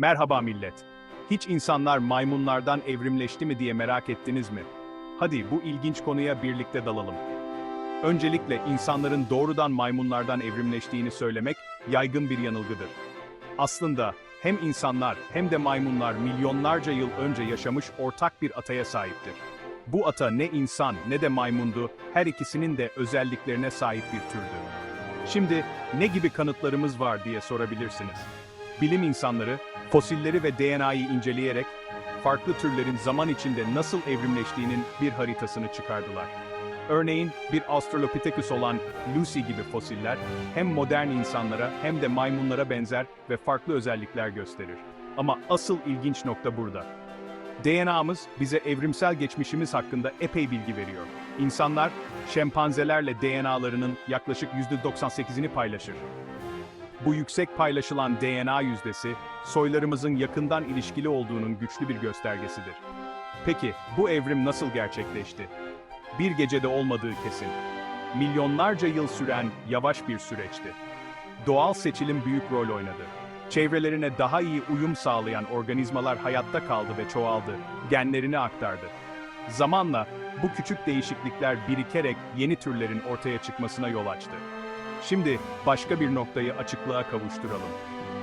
Merhaba millet. Hiç insanlar maymunlardan evrimleşti mi diye merak ettiniz mi? Hadi bu ilginç konuya birlikte dalalım. Öncelikle insanların doğrudan maymunlardan evrimleştiğini söylemek yaygın bir yanılgıdır. Aslında hem insanlar hem de maymunlar milyonlarca yıl önce yaşamış ortak bir ataya sahiptir. Bu ata ne insan ne de maymundu, her ikisinin de özelliklerine sahip bir türdü. Şimdi ne gibi kanıtlarımız var diye sorabilirsiniz. Bilim insanları fosilleri ve DNA'yı inceleyerek farklı türlerin zaman içinde nasıl evrimleştiğinin bir haritasını çıkardılar. Örneğin bir Australopithecus olan Lucy gibi fosiller hem modern insanlara hem de maymunlara benzer ve farklı özellikler gösterir. Ama asıl ilginç nokta burada. DNA'mız bize evrimsel geçmişimiz hakkında epey bilgi veriyor. İnsanlar şempanzelerle DNA'larının yaklaşık %98'ini paylaşır. Bu yüksek paylaşılan DNA yüzdesi, soylarımızın yakından ilişkili olduğunun güçlü bir göstergesidir. Peki, bu evrim nasıl gerçekleşti? Bir gecede olmadığı kesin. Milyonlarca yıl süren yavaş bir süreçti. Doğal seçilim büyük rol oynadı. Çevrelerine daha iyi uyum sağlayan organizmalar hayatta kaldı ve çoğaldı, genlerini aktardı. Zamanla bu küçük değişiklikler birikerek yeni türlerin ortaya çıkmasına yol açtı. Şimdi başka bir noktayı açıklığa kavuşturalım.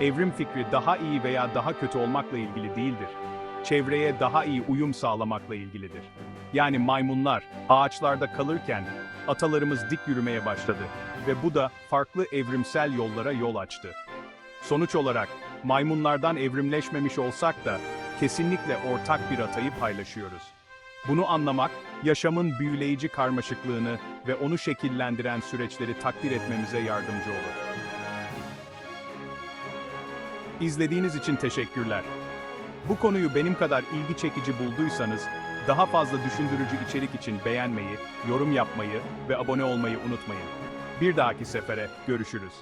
Evrim fikri daha iyi veya daha kötü olmakla ilgili değildir. Çevreye daha iyi uyum sağlamakla ilgilidir. Yani maymunlar ağaçlarda kalırken atalarımız dik yürümeye başladı ve bu da farklı evrimsel yollara yol açtı. Sonuç olarak maymunlardan evrimleşmemiş olsak da kesinlikle ortak bir atayı paylaşıyoruz. Bunu anlamak, yaşamın büyüleyici karmaşıklığını ve onu şekillendiren süreçleri takdir etmemize yardımcı olur. İzlediğiniz için teşekkürler. Bu konuyu benim kadar ilgi çekici bulduysanız, daha fazla düşündürücü içerik için beğenmeyi, yorum yapmayı ve abone olmayı unutmayın. Bir dahaki sefere görüşürüz.